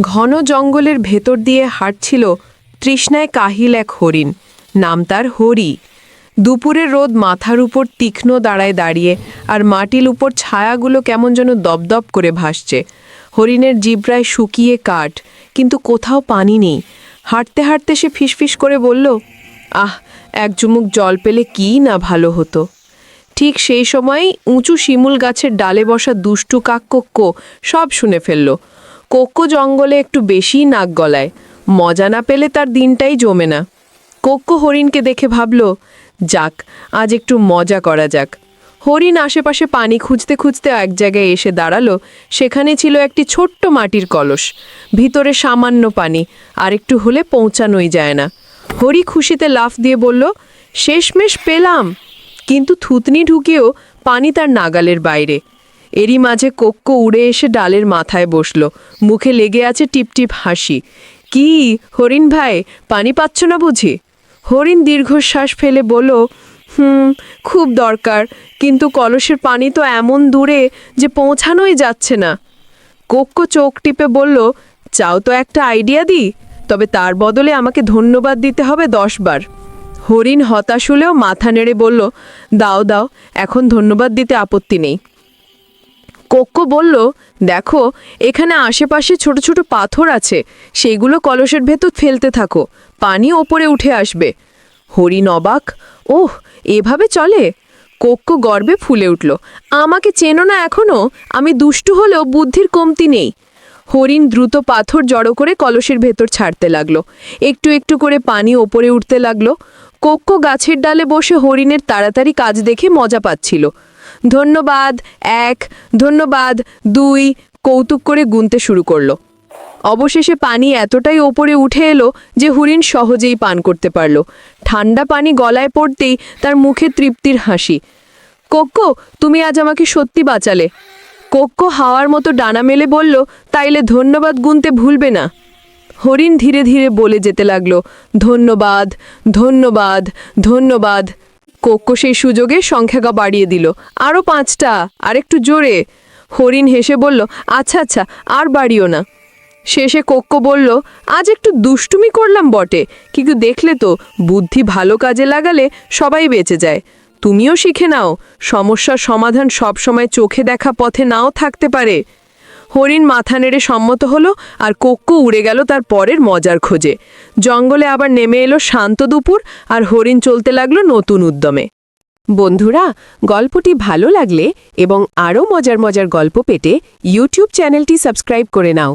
ঘন জঙ্গলের ভেতর দিয়ে হাঁটছিল তৃষ্ণায় কাহিল এক হরিণ। নাম তার হরি। দুপুরের রোদ মাথার উপর তীক্ষ্ণ দাঁড়ায় দাঁড়িয়ে আর মাটির উপর ছায়াগুলো কেমন যেন দপদপ করে ভাসছে। হরিণের জিব্রায় শুকিয়ে কাঠ, কিন্তু কোথাও পানি নেই। হাঁটতে হাঁটতে সে ফিসফিস করে বলল, আহ, এক চুমুক জল পেলে কী না ভালো হতো? ঠিক সেই সময়ই উঁচু শিমুল গাছের ডালে বসা দুষ্টু কাককক্ক সব শুনে ফেলল। কোক্কো জঙ্গলে একটু বেশিই নাক গলায়। মজা না পেলে তার দিনটাই জমে না। কোক্কো হরিণকে দেখে ভাবল, যাক, আজ একটু মজা করা যাক। হরিণ আশেপাশে পানি খুঁজতে খুঁজতে এক জায়গায় এসে দাঁড়াল। সেখানে ছিল একটি ছোট্ট মাটির কলস। ভিতরে সামান্য পানি, আর একটু হলে পৌঁছানোই যায় না। হরি খুশিতে লাফ দিয়ে বলল, শেষমেশ পেলাম। কিন্তু থুতনি ঢুকিয়েও পানি তার নাগালের বাইরে। এরই মাঝে কোক্কো উড়ে এসে ডালের মাথায় বসল। মুখে লেগে আছে টিপটিপ হাসি। কি, হরিণ ভাই, পানি পাচ্ছ না বুঝি? হরিণ দীর্ঘশ্বাস ফেলে বলল, হুম, খুব দরকার, কিন্তু কলসের পানি তো এমন দূরে যে পৌঁছানোই যাচ্ছে না। কোক্কো চোখ টিপে বলল, চাও তো একটা আইডিয়া দিই, তবে তার বদলে আমাকে ধন্যবাদ দিতে হবে দশবার হরিণ হতাশ হলেও মাথা নেড়ে বলল, দাও দাও, এখন ধন্যবাদ দিতে আপত্তি নেই। কোক্কো বলল, দেখো, এখানে আশেপাশে ছোট ছোট পাথর আছে। সেইগুলো কলসের ভেতর ফেলতে থাকো। পানি ওপরে উঠে আসবে। হরিণ অবাক ওহ, এভাবে চলে? কোক্কো গর্বে ফুলে উঠল, আমাকে চেনো না এখনও আমি দুষ্টু হলেও বুদ্ধির কমতি নেই। হরিণ দ্রুত পাথর জড়ো করে কলসের ভেতর ছাড়তে লাগল। একটু একটু করে পানি ওপরে উঠতে লাগল। কোক্কো গাছের ডালে বসে হরিণের তাড়াতাড়ি কাজ দেখে মজা পাচ্ছিল। ধন্যবাদ, এক, ধন্যবাদ, দুই, কৌতুক করে গুনতে শুরু করল। অবশেষে পানি এতটাই ওপরে উঠে এলো যে হরিণ সহজেই পান করতে পারল। ঠান্ডা পানি গলায় পড়তেই তার মুখে তৃপ্তির হাসি। কোক্কো, তুমি আজ আমাকে সত্যি বাঁচালে। কোক্কো হাওয়ার মতো ডানা মেলে বলল, তাইলে ধন্যবাদ গুনতে ভুলবে না। হরিণ ধীরে ধীরে বলে যেতে লাগল, ধন্যবাদ ধন্যবাদ ধন্যবাদ। কোক্কো সেই সুযোগে সংখ্যাকা বাড়িয়ে দিল। আরও পাঁচটা আর একটু জোরে। হরিণ হেসে বলল আচ্ছা আচ্ছা আর বাড়িও না। শেষে কোক্কো বলল, আজ একটু দুষ্টুমি করলাম বটে, কিন্তু দেখলে তো, বুদ্ধি ভালো কাজে লাগালে সবাই বেঁচে যায়। তুমিও শিখে নাও, সমস্যার সমাধান সবসময় চোখে দেখা পথে নাও থাকতে পারে। হরিণ মাথা নেড়ে সম্মত হলো আর কোক্কো উড়ে গেল তার পরের মজার খোঁজে। জঙ্গলে আবার নেমে এলো শান্ত দুপুর আর হরিণ চলতে লাগল নতুন উদ্যমে। বন্ধুরা, গল্পটি ভালো লাগলে এবং আরও মজার মজার গল্প পেতে ইউটিউব চ্যানেলটি সাবস্ক্রাইব করে নাও।